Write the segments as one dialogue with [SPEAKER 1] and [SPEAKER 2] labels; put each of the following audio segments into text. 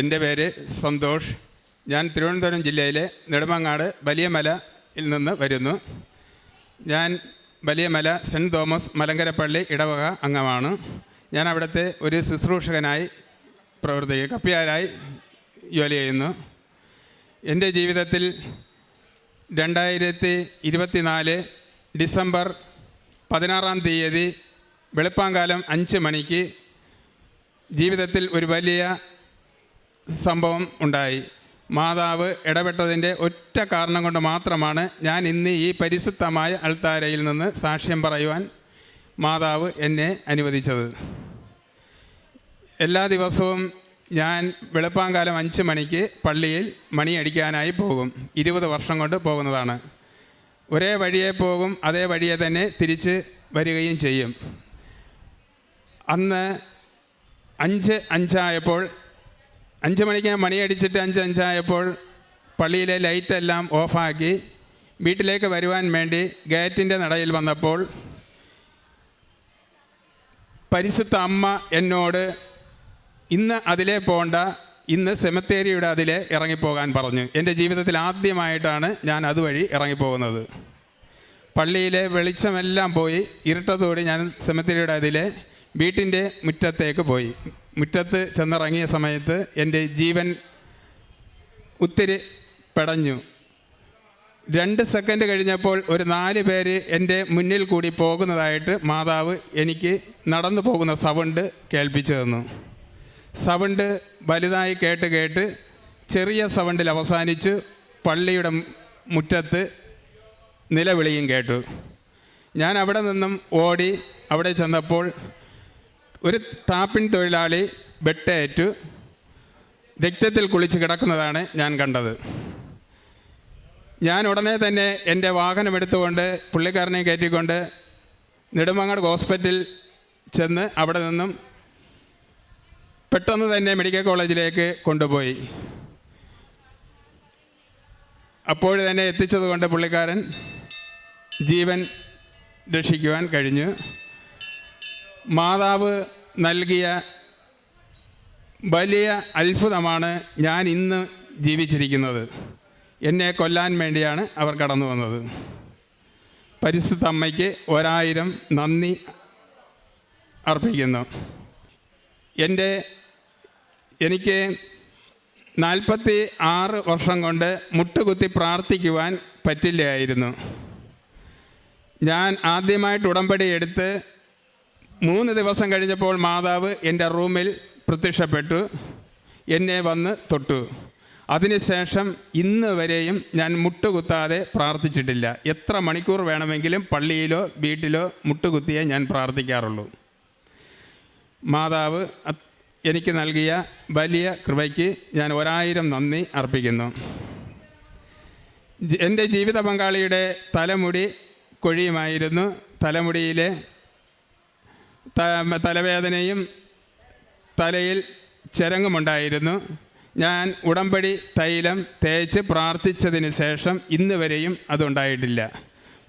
[SPEAKER 1] എന്റെ പേര് സന്തോഷ്. ഞാൻ തിരുവനന്തപുരം ജില്ലയിലെ നെടുമങ്ങാട് വലിയമലയിൽ നിന്ന് വരുന്നു. ഞാൻ വലിയമല സെന്റ് തോമസ് മലങ്കരപ്പള്ളി ഇടവക അംഗമാണ്. ഞാൻ അവിടുത്തെ ഒരു ശുശ്രൂഷകനായി പ്രവർത്തിക്കുക കപ്പിയാരായി ജോലി ചെയ്യുന്നു. എന്റെ ജീവിതത്തിൽ രണ്ടായിരത്തി ഇരുപത്തിനാല് ഡിസംബർ പതിനാറാം തീയതി വെളുപ്പാങ്കാലം അഞ്ച് മണിക്ക് ജീവിതത്തിൽ ഒരു വലിയ സംഭവം ഉണ്ടായി. മാതാവ് ഇടപെട്ടതിന്റെ ഒറ്റ കാരണം കൊണ്ട് മാത്രമാണ് ഞാൻ ഇന്ന് ഈ പരിശുദ്ധമായ അൾത്താരയിൽ നിന്ന് സാക്ഷ്യം പറയുവാൻ മാതാവ് എന്നെ അനുവദിച്ചത്. എല്ലാ ദിവസവും ഞാൻ വെളുപ്പാങ്കാലം അഞ്ച് മണിക്ക് പള്ളിയിൽ മണിയടിക്കാനായി പോകും. ഇരുപത് വർഷം കൊണ്ട് പോകുന്നതാണ്. ഒരേ വഴിയെ പോകും അതേ വഴിയെ തന്നെ തിരിച്ച് വരികയും ചെയ്യും. അന്ന് അഞ്ച് അഞ്ചായപ്പോൾ അഞ്ച് മണിക്ക് ഞാൻ മണിയടിച്ചിട്ട് അഞ്ച് അഞ്ചായപ്പോൾ പള്ളിയിലെ ലൈറ്റെല്ലാം ഓഫാക്കി വീട്ടിലേക്ക് വരുവാൻ വേണ്ടി ഗേറ്റിന്റെ നടയിൽ വന്നപ്പോൾ പരിശുദ്ധ അമ്മ എന്നോട് ഇന്ന് അതിലെ പോണ്ട ഇന്ന് സെമത്തേരിയുടെ അതിലെ ഇറങ്ങിപ്പോകാൻ പറഞ്ഞു. എന്റെ ജീവിതത്തിൽ ആദ്യമായിട്ടാണ് ഞാൻ അതുവഴി ഇറങ്ങിപ്പോകുന്നത്. പള്ളിയിലെ വെളിച്ചമെല്ലാം പോയി ഇരുട്ടത്തോടെ ഞാൻ സെമത്തേരിയുടെ അതിലെ വീട്ടിന്റെ മുറ്റത്തേക്ക് പോയി. മുറ്റത്ത് ചെന്നിറങ്ങിയ സമയത്ത് എന്റെ ജീവൻ ഒത്തിരി പടഞ്ഞു. രണ്ട് സെക്കൻഡ് കഴിഞ്ഞപ്പോൾ ഒരു നാല് പേര് എന്റെ മുന്നിൽ കൂടി പോകുന്നതായിട്ട് മാതാവ് എനിക്ക് നടന്നു പോകുന്ന സൗണ്ട് കേൾപ്പിച്ചു തന്നു. സൗണ്ട് വലുതായി കേട്ട് കേട്ട് ചെറിയ സൗണ്ടിൽ അവസാനിച്ചു. പള്ളിയുടെ മുറ്റത്ത് നിലവിളിയും കേട്ടു. ഞാൻ അവിടെ നിന്നും ഓടി അവിടെ ചെന്നപ്പോൾ ഒരു ടാപ്പിൻ തൊഴിലാളി വെട്ടേറ്റു രക്തത്തിൽ കുളിച്ച് കിടക്കുന്നതാണ് ഞാൻ കണ്ടത്. ഞാൻ ഉടനെ തന്നെ എന്റെ വാഹനം എടുത്തുകൊണ്ട് പുള്ളിക്കാരനെ കയറ്റിക്കൊണ്ട് നെടുമങ്ങാട് ഹോസ്പിറ്റൽ ചെന്ന് അവിടെ നിന്നും പെട്ടെന്ന് തന്നെ മെഡിക്കൽ കോളേജിലേക്ക് കൊണ്ടുപോയി. അപ്പോൾ തന്നെ എത്തിച്ചതുകൊണ്ട് പുള്ളിക്കാരൻ ജീവൻ രക്ഷിക്കുവാൻ കഴിഞ്ഞു. മാതാവ് നൽകിയ വലിയ അത്ഭുതമാണ് ഞാൻ ഇന്ന് ജീവിച്ചിരിക്കുന്നത്. എന്നെ കൊല്ലാൻ വേണ്ടിയാണ് അവർ കടന്നു വന്നത്. പരിശുദ്ധ അമ്മയ്ക്ക് ഒരായിരം നന്ദി അർപ്പിക്കുന്നു. എന്റെ എനിക്ക് നാൽപ്പത്തി ആറ് വർഷം കൊണ്ട് മുട്ടുകുത്തി പ്രാർത്ഥിക്കുവാൻ പറ്റില്ലായിരുന്നു. ഞാൻ ആദ്യമായിട്ട് ഉടമ്പടി എടുത്ത് മൂന്ന് ദിവസം കഴിഞ്ഞപ്പോൾ മാതാവ് എന്റെ റൂമിൽ പ്രത്യക്ഷപ്പെട്ടു. എന്നെ വന്ന് തൊട്ടു. അതിനുശേഷം ഇന്ന് വരെയും ഞാൻ മുട്ടുകുത്താതെ പ്രാർത്ഥിച്ചിട്ടില്ല. എത്ര മണിക്കൂർ വേണമെങ്കിലും പള്ളിയിലോ വീട്ടിലോ മുട്ടുകുത്തിയേ ഞാൻ പ്രാർത്ഥിക്കാറുള്ളൂ. മാതാവ് എനിക്ക് നൽകിയ വലിയ കൃപയ്ക്ക് ഞാൻ ഒരായിരം നന്ദി അർപ്പിക്കുന്നു. എന്റെ ജീവിത പങ്കാളിയുടെ തലമുടി കൊഴിയുമായിരുന്നു. തലമുടിയിലെ തലവേദനയും തലയിൽ ചരങ്ങുമുണ്ടായിരുന്നു. ഞാൻ ഉടമ്പടി തൈലം തേച്ച് പ്രാർത്ഥിച്ചതിന് ശേഷം ഇന്ന് വരെയും അതുണ്ടായിട്ടില്ല.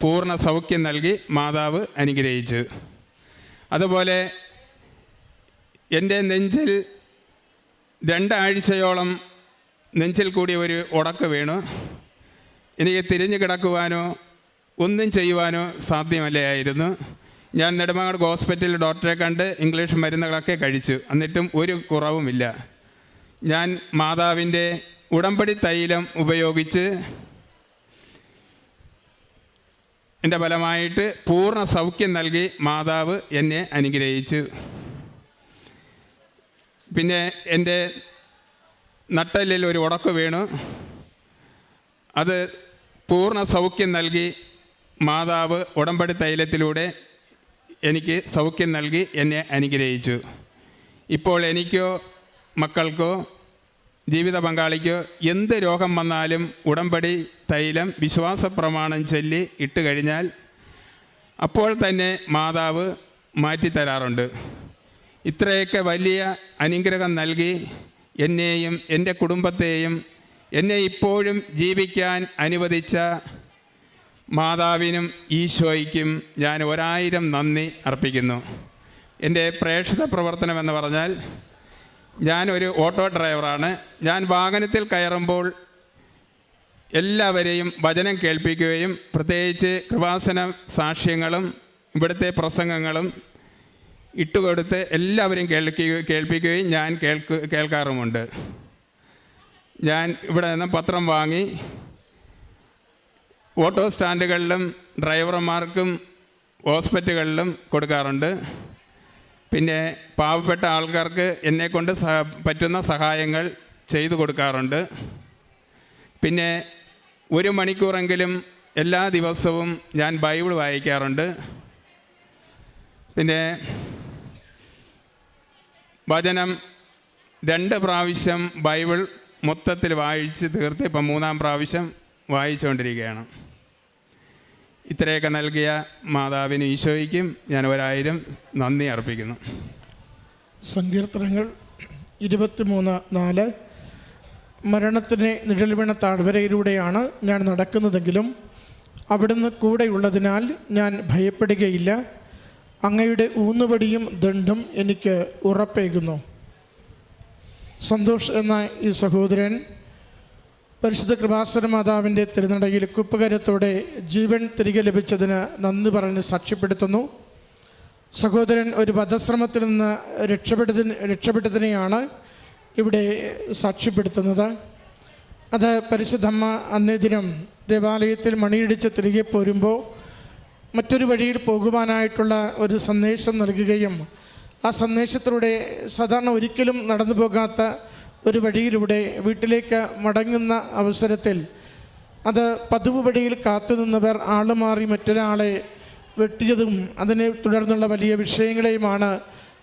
[SPEAKER 1] പൂർണ സൗഖ്യം നൽകി മാതാവ് അനുഗ്രഹിച്ചു. അതുപോലെ എന്റെ നെഞ്ചിൽ രണ്ടാഴ്ചയോളം നെഞ്ചിൽ കൂടി ഒരു ഉടക്ക് വീണു. എനിക്ക് തിരിഞ്ഞു കിടക്കുവാനോ ഒന്നും ചെയ്യുവാനോ സാധ്യമല്ലായിരുന്നു ഞാൻ നെടുമങ്ങാട് ഹോസ്പിറ്റലിൽ ഡോക്ടറെ കണ്ട് ഇംഗ്ലീഷ് മരുന്നുകളൊക്കെ കഴിച്ചു. എന്നിട്ടും ഒരു കുറവുമില്ല. ഞാൻ മാതാവിന്റെ ഉടമ്പടി തൈലം ഉപയോഗിച്ച് എന്റെ ഫലമായിട്ട് പൂർണ സൗഖ്യം നൽകി മാതാവ് എന്നെ അനുഗ്രഹിച്ചു. പിന്നെ എന്റെ നട്ടലിൽ ഒരു ഉടക്ക് വീണു. അത് പൂർണ സൗഖ്യം നൽകി മാതാവ് ഉടമ്പടി തൈലത്തിലൂടെ എനിക്ക് സൗഖ്യം നൽകി എന്നെ അനുഗ്രഹിച്ചു. ഇപ്പോൾ എനിക്കോ മക്കൾക്കോ ജീവിത പങ്കാളിക്കോ എന്ത് രോഗം വന്നാലും ഉടമ്പടി തൈലം വിശ്വാസ പ്രമാണം ചൊല്ലി ഇട്ട് കഴിഞ്ഞാൽ അപ്പോൾ തന്നെ മാതാവ് മാറ്റിത്തരാറുണ്ട് ഇത്രയൊക്കെ വലിയ അനുഗ്രഹം നൽകി എന്നെയും എന്റെ കുടുംബത്തെയും എന്നെ ഇപ്പോഴും ജീവിക്കാൻ അനുവദിച്ച മാതാവിനും ഈശോയ്ക്കും ഞാൻ ഒരായിരം നന്ദി അർപ്പിക്കുന്നു. എന്റെ പ്രേക്ഷിത പ്രവർത്തനം എന്ന് പറഞ്ഞാൽ ഒരു ഓട്ടോ ഡ്രൈവറാണ്. ഞാൻ വാഹനത്തിൽ കയറുമ്പോൾ എല്ലാവരെയും വചനം കേൾപ്പിക്കുകയും പ്രത്യേകിച്ച് കൃപാസന സാക്ഷ്യങ്ങളും ഇവിടുത്തെ പ്രസംഗങ്ങളും ഇട്ടുകൊടുത്ത് എല്ലാവരും കേൾക്കുക കേൾപ്പിക്കുകയും ഞാൻ കേൾക്ക് കേൾക്കാറുമുണ്ട്. ഞാൻ ഇവിടെ നിന്ന് പത്രം വാങ്ങി ഓട്ടോ സ്റ്റാൻഡുകളിലും ഡ്രൈവർമാർക്കും ഹോസ്പിറ്റലുകളിലും കൊടുക്കാറുണ്ട്. പിന്നെ പാവപ്പെട്ട ആൾക്കാർക്ക് എന്നെക്കൊണ്ട് സഹ പറ്റുന്ന സഹായങ്ങൾ ചെയ്തു കൊടുക്കാറുണ്ട്. പിന്നെ ഒരു മണിക്കൂറെങ്കിലും എല്ലാ ദിവസവും ഞാൻ ബൈബിൾ വായിക്കാറുണ്ട്. പിന്നെ വചനം രണ്ട് പ്രാവശ്യം ബൈബിൾ മൊത്തത്തിൽ വായിച്ച് തീർത്ത് ഇപ്പം മൂന്നാം പ്രാവശ്യം വായിച്ചുകൊണ്ടിരിക്കുകയാണ്. ഇത്രയൊക്കെ നൽകിയ മാതാവിന് ഈശോയ്ക്കും ഞാൻ ഒരായിരം നന്ദി അർപ്പിക്കുന്നു.
[SPEAKER 2] സങ്കീർത്തനങ്ങൾ ഇരുപത്തിമൂന്ന് നാല്. മരണത്തിന് നിഴൽ വീണ താഴ്വരയിലൂടെയാണ് ഞാൻ നടക്കുന്നതെങ്കിലും അവിടുന്ന് കൂടെയുള്ളതിനാൽ ഞാൻ ഭയപ്പെടുകയില്ല. അങ്ങയുടെ ഊന്നുവടിയും ദണ്ഡും എനിക്ക് ഉറപ്പേകുന്നു. സന്തോഷ് എന്ന ഈ സഹോദരൻ പരിശുദ്ധ കൃപാസന മാതാവിന്റെ തിരുനടയിൽ കുപ്പകരത്തോടെ ജീവൻ തിരികെ ലഭിച്ചതിന് നന്ദി പറഞ്ഞ് സാക്ഷ്യപ്പെടുത്തുന്നു. സഹോദരൻ ഒരു വധശ്രമത്തിൽ നിന്ന് രക്ഷപ്പെട്ടതിന് രക്ഷപ്പെട്ടതിനെയാണ് ഇവിടെ സാക്ഷ്യപ്പെടുത്തുന്നത്. അത് പരിശുദ്ധമ്മ അന്നേ ദിനം ദേവാലയത്തിൽ മണിയിടിച്ച് തിരികെ പോരുമ്പോൾ മറ്റൊരു വഴിയിൽ പോകുവാനായിട്ടുള്ള ഒരു സന്ദേശം നൽകുകയും ആ സന്ദേശത്തിലൂടെ സാധാരണ ഒരിക്കലും നടന്നു പോകാത്ത ഒരു വഴിയിലൂടെ വീട്ടിലേക്ക് മടങ്ങുന്ന അവസരത്തിൽ അത് പതിവ് വഴിയിൽ കാത്തുനിന്നവർ ആളുമാറി മറ്റൊരാളെ വെട്ടിയതും അതിനെ തുടർന്നുള്ള വലിയ വിഷയങ്ങളെയുമാണ്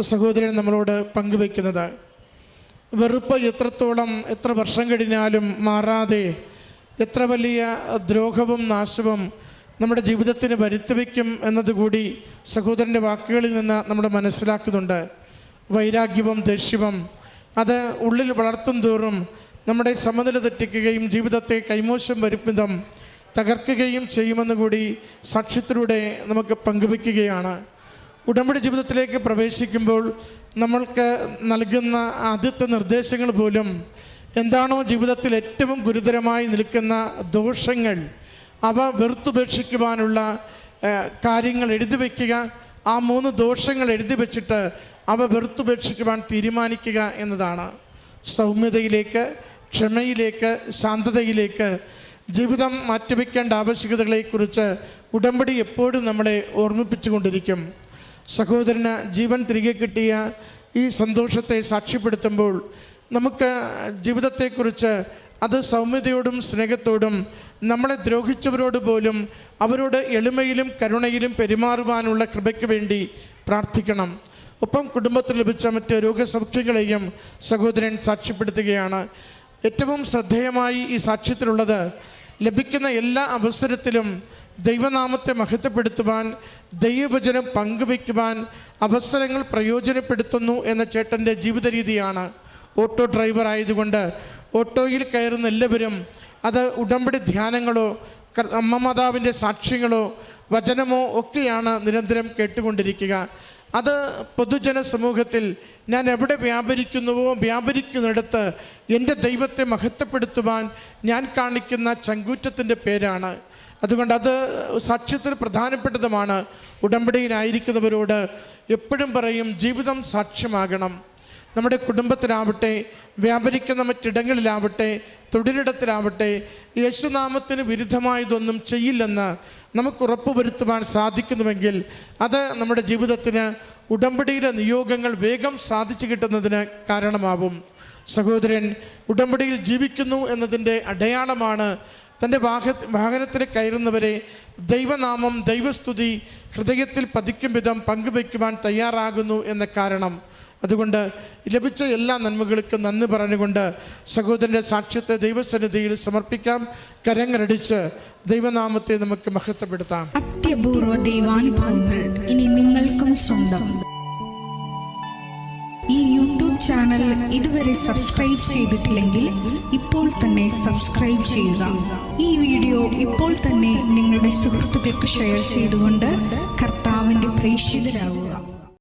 [SPEAKER 2] സഹോദരൻ നമ്മളോട് പങ്കുവെക്കുന്നത് വെറുപ്പ് എത്രത്തോളം എത്ര വർഷം കഴിഞ്ഞാലും മാറാതെ എത്ര വലിയ ദ്രോഹവും നാശവും നമ്മുടെ ജീവിതത്തിന് വരുത്തിവെക്കും എന്നതുകൂടി സഹോദരന്റെ വാക്കുകളിൽ നിന്ന് നമ്മൾ മനസ്സിലാക്കുന്നുണ്ട്. വൈരാഗ്യവും ദേഷ്യവും അത് ഉള്ളിൽ വളർത്തും തോറും നമ്മുടെ സമനില തെറ്റിക്കുകയും ജീവിതത്തെ കൈമോശം വരുപ്പിതം തകർക്കുകയും ചെയ്യുമെന്ന് കൂടി സാക്ഷ്യത്തിലൂടെ നമുക്ക് പങ്കുവെക്കുകയാണ് ഉടമ്പടി ജീവിതത്തിലേക്ക് പ്രവേശിക്കുമ്പോൾ നമ്മൾക്ക് നൽകുന്ന ആദ്യത്തെ നിർദ്ദേശങ്ങൾ പോലും എന്താണോ ജീവിതത്തിൽ ഏറ്റവും ഗുരുതരമായി നിൽക്കുന്ന ദോഷങ്ങൾ അവ വെറുത്തുപേക്ഷിക്കുവാനുള്ള കാര്യങ്ങൾ എഴുതി വയ്ക്കുക ആ മൂന്ന് ദോഷങ്ങൾ എഴുതി വെച്ചിട്ട് അവ വെറുത്തുപേക്ഷിക്കുവാൻ തീരുമാനിക്കുക എന്നതാണ്. സൗമ്യതയിലേക്ക് ക്ഷമയിലേക്ക് ശാന്തതയിലേക്ക് ജീവിതം മാറ്റിവെക്കേണ്ട ആവശ്യകതകളെക്കുറിച്ച് ഉടമ്പടി എപ്പോഴും നമ്മളെ ഓർമ്മിപ്പിച്ചുകൊണ്ടിരിക്കും. സഹോദരന് ജീവൻ തിരികെ കിട്ടിയ ഈ സന്തോഷത്തെ സാക്ഷ്യപ്പെടുത്തുമ്പോൾ നമുക്ക് ജീവിതത്തെക്കുറിച്ച് അത് സൗമ്യതയോടും സ്നേഹത്തോടും നമ്മളെ ദ്രോഹിച്ചവരോട് പോലും അവരോട് എളിമയിലും കരുണയിലും പെരുമാറുവാനുള്ള കൃപയ്ക്ക് വേണ്ടി പ്രാർത്ഥിക്കണം. ഒപ്പം കുടുംബത്തിൽ ലഭിച്ച മറ്റ് രോഗസൗഖ്യങ്ങളെയും സഹോദരൻ സാക്ഷ്യപ്പെടുത്തുകയാണ്. ഏറ്റവും ശ്രദ്ധേയമായി ഈ സാക്ഷ്യത്തിലുള്ളത് ലഭിക്കുന്ന എല്ലാ അവസരത്തിലും ദൈവനാമത്തെ മഹത്വപ്പെടുത്തുവാൻ ദൈവവചനം പങ്കുവയ്ക്കുവാൻ അവസരങ്ങൾ പ്രയോജനപ്പെടുത്തുന്നു എന്ന ചേട്ടന്റെ ജീവിത രീതിയാണ് ഓട്ടോ ഡ്രൈവർ ആയതുകൊണ്ട് ഓട്ടോയിൽ കയറുന്ന എല്ലാവരും അത് ഉടമ്പടി ധ്യാനങ്ങളോ അമ്മമാതാവിന്റെ അമ്മ സാക്ഷ്യങ്ങളോ വചനമോ ഒക്കെയാണ് നിരന്തരം കേട്ടുകൊണ്ടിരിക്കുക. അത് പൊതുജന സമൂഹത്തിൽ ഞാൻ എവിടെ വ്യാപരിക്കുന്നുവോ വ്യാപരിക്കുന്നിടത്ത് എന്റെ ദൈവത്തെ മഹത്വപ്പെടുത്തുവാൻ ഞാൻ കാണിക്കുന്ന ചങ്കൂറ്റത്തിന്റെ പേരാണ്. അതുകൊണ്ട് അത് സാക്ഷ്യത്തിൽ പ്രധാനപ്പെട്ടതുമാണ്. ഉടമ്പടിയിലായിരിക്കുന്നവരോട് എപ്പോഴും പറയും ജീവിതം സാക്ഷ്യമാകണം. നമ്മുടെ കുടുംബത്തിലാവട്ടെ വ്യാപരിക്കുന്ന മറ്റിടങ്ങളിലാവട്ടെ തൊഴിലിടത്തിലാവട്ടെ യേശുനാമത്തിന് വിരുദ്ധമായതൊന്നും ചെയ്യില്ലെന്ന് നമുക്ക് ഉറപ്പ് വരുത്തുവാൻ സാധിക്കുന്നുവെങ്കിൽ അത് നമ്മുടെ ജീവിതത്തിന് ഉടമ്പടിയിലെ നിയോഗങ്ങൾ വേഗം സാധിച്ചു കിട്ടുന്നതിന് കാരണമാവും. സഹോദരൻ ഉടമ്പടിയിൽ ജീവിക്കുന്നു എന്നതിന്റെ അടയാളമാണ് തന്റെ വാഹ വാഹനത്തിൽ കയറുന്നവരെ ദൈവനാമം ദൈവസ്തുതി ഹൃദയത്തിൽ പതിക്കും വിധം പങ്കുവയ്ക്കുവാൻ തയ്യാറാകുന്നു എന്ന കാരണം. അതുകൊണ്ട് ലഭിച്ച എല്ലാ നന്മകൾക്കും നന്ദി പറഞ്ഞുകൊണ്ട് സഹോദരന്റെ സാക്ഷ്യത്തെ ദൈവസന്നിധിയിൽ സമർപ്പിക്കാം. കരങ്ങളടിച്ച് ദൈവനാമത്തെ നമുക്ക് മഹത്വപ്പെടുത്താം.
[SPEAKER 3] അത്യപൂർവ ദൈവാനുഭവങ്ങൾ ഇനി നിങ്ങൾക്കും സ്വന്തം. ഈ യൂട്യൂബ് ചാനൽ ഇതുവരെ സബ്സ്ക്രൈബ് ചെയ്തിട്ടില്ലെങ്കിൽ ഇപ്പോൾ തന്നെ സബ്സ്ക്രൈബ് ചെയ്യുക. ഈ വീഡിയോ ഇപ്പോൾ തന്നെ നിങ്ങളുടെ സുഹൃത്തുക്കൾക്ക് ഷെയർ ചെയ്തുകൊണ്ട് കർത്താവിന്റെ പ്രേക്ഷിതരാകുക